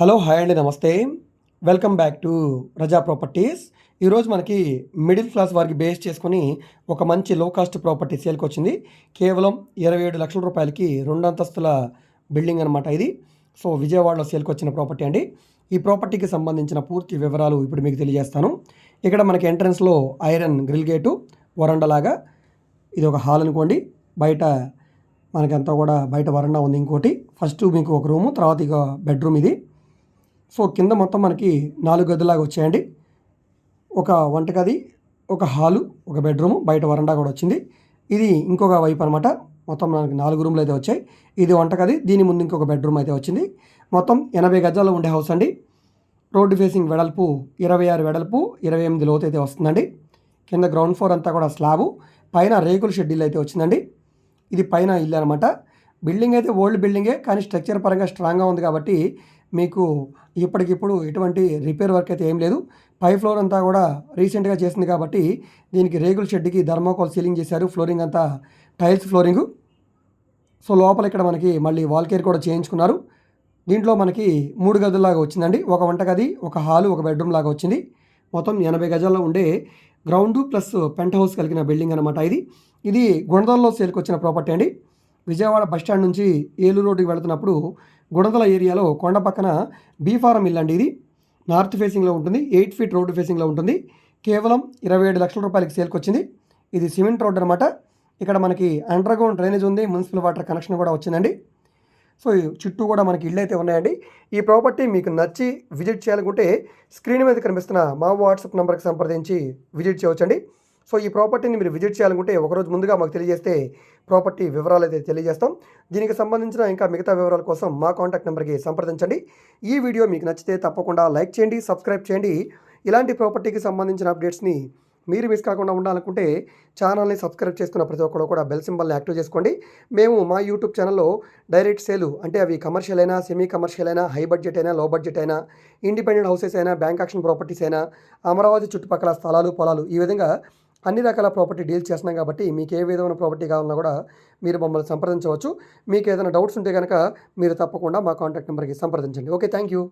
Hello hi అండి నమస్తే. Welcome back to Raza properties. ఈరోజు మనకి మిడిల్ క్లాస్ వారికి బేస్ చేసుకుని ఒక మంచి లో కాస్ట్ ప్రాపర్టీ సేల్కి వచ్చింది. కేవలం ఇరవై ఏడు లక్షల రూపాయలకి రెండు అంతస్తుల బిల్డింగ్ అనమాట ఇది. సో విజయవాడలో సేల్కి వచ్చిన ప్రాపర్టీ అండి. ఈ ప్రాపర్టీకి సంబంధించిన పూర్తి వివరాలు ఇప్పుడు మీకు తెలియజేస్తాను. ఇక్కడ మనకి ఎంట్రన్స్లో ఐరన్ గ్రిల్ గేటు వరండలాగా ఇది ఒక హాల్ అనుకోండి. బయట మనకంతా కూడా బయట వరండా ఉంది ఇంకోటి. ఫస్ట్ మీకు ఒక రూము తర్వాత ఇక బెడ్రూమ్ ఇది. సో కింద మొత్తం మనకి నాలుగు గదిలాగా వచ్చాయండి. ఒక వంటగది ఒక హాలు ఒక బెడ్రూమ్ బయట వరండా కూడా వచ్చింది. ఇది ఇంకొక వైపు అనమాట మొత్తం మనకి నాలుగు రూమ్లు అయితే వచ్చాయి. ఇది వంటగది దీని ముందు ఇంకొక బెడ్రూమ్ అయితే వచ్చింది. మొత్తం ఎనభై గజాల్లో ఉండే హౌస్ అండి. రోడ్డు ఫేసింగ్ వెడల్పు ఇరవై ఆరు వెడల్పు ఇరవై ఎనిమిది లోతు అయితే వస్తుందండి. కింద గ్రౌండ్ ఫ్లోర్ అంతా కూడా స్లాబు. పైన రేకుల షెడ్యూల్ అయితే వచ్చిందండి. ఇది పైన ఇల్లు అనమాట బిల్డింగ్ అయితే ఓల్డ్ బిల్డింగే కానీ స్ట్రక్చర్ పరంగా స్ట్రాంగ్గా ఉంది కాబట్టి మీకు ఇప్పటికిప్పుడు ఎటువంటి రిపేర్ వర్క్ అయితే ఏం లేదు. పై ఫ్లోర్ అంతా కూడా రీసెంట్గా చేసింది కాబట్టి దీనికి రేగుల షెడ్కి ధర్మోకోల్ సీలింగ్ చేశారు. ఫ్లోరింగ్ అంతా టైల్స్ ఫ్లోరింగ్. సో లోపల ఇక్కడ మనకి మళ్ళీ వాల్ కేర్ కూడా చేయించుకున్నారు. దీంట్లో మనకి మూడు గదుల్లాగా వచ్చిందండి. ఒక వంటగది ఒక హాలు ఒక బెడ్రూమ్ లాగా వచ్చింది. మొత్తం ఎనభై గజాల్లో ఉండే గ్రౌండ్ ప్లస్ పెంట్ హౌస్ కలిగిన బిల్డింగ్ అనమాట ఇది. ఇది గుణదల్లో సేల్కి వచ్చిన ప్రాపర్టీ అండి. విజయవాడ బస్ స్టాండ్ నుంచి ఏలూరు రోడ్డుకి వెళుతున్నప్పుడు గుడదల ఏరియాలో కొండ పక్కన బీఫారం ఇల్లు అండి ఇది. నార్త్ ఫేసింగ్లో ఉంటుంది ఎయిట్ ఫీట్ రోడ్డు ఫేసింగ్లో ఉంటుంది. కేవలం ఇరవై ఏడు లక్షల రూపాయలకి సేల్కి వచ్చింది. ఇది సిమెంట్ రోడ్ అనమాట ఇక్కడ మనకి అండర్గ్రౌండ్ డ్రైనేజ్ ఉంది మున్సిపల్ వాటర్ కనెక్షన్ కూడా వచ్చిందండి. సో చుట్టూ కూడా మనకి ఇళ్ళు అయితే ఉన్నాయండి. ఈ ప్రాపర్టీ మీకు నచ్చి విజిట్ చేయాలనుకుంటే స్క్రీన్ మీద కనిపిస్తున్న మా వాట్సాప్ నెంబర్కి సంప్రదించి విజిట్ చేయవచ్చండి. సో ఈ ప్రాపర్టీని మీరు విజిట్ చేయాలనుకుంటే ఒకరోజు ముందుగా మాకు తెలియజేస్తే ప్రాపర్టీ వివరాలు అయితే తెలియజేస్తాం. దీనికి సంబంధించిన ఇంకా మిగతా వివరాల కోసం మా కాంటాక్ట్ నెంబర్కి సంప్రదించండి. ఈ వీడియో మీకు నచ్చితే తప్పకుండా లైక్ చేయండి సబ్స్క్రైబ్ చేయండి. ఇలాంటి ప్రాపర్టీకి సంబంధించిన అప్డేట్స్ని మీరు మిస్ కాకుండా ఉండాలనుకుంటే ఛానల్ని సబ్స్క్రైబ్ చేసుకున్న ప్రతి ఒక్కరు కూడా బెల్ సింబల్ని యాక్టివ్ చేసుకోండి. మేము మా యూట్యూబ్ ఛానల్లో డైరెక్ట్ సేలు అంటే అవి కమర్షియల్ అయినా సెమీ కమర్షియల్ అయినా హై బడ్జెట్ అయినా లో బడ్జెట్ అయినా ఇండిపెండెంట్ హౌసెస్ అయినా బ్యాంక్ యాక్షన్ ప్రాపర్టీస్ అయినా అమరావతి చుట్టుపక్కల స్థలాలు పొలాలు ఈ విధంగా అన్ని రకాల ప్రాపర్టీ డీల్ చేస్తున్నాం కాబట్టి మీకు ఏ విధమైన ప్రాపర్టీ కావాలన్నా కూడా మీరు మమ్మల్ని సంప్రదించవచ్చు. మీకు ఏదైనా డౌట్స్ ఉంటే కనుక మీరు తప్పకుండా మా కాంటాక్ట్ నెంబర్కి సంప్రదించండి. Okay thank you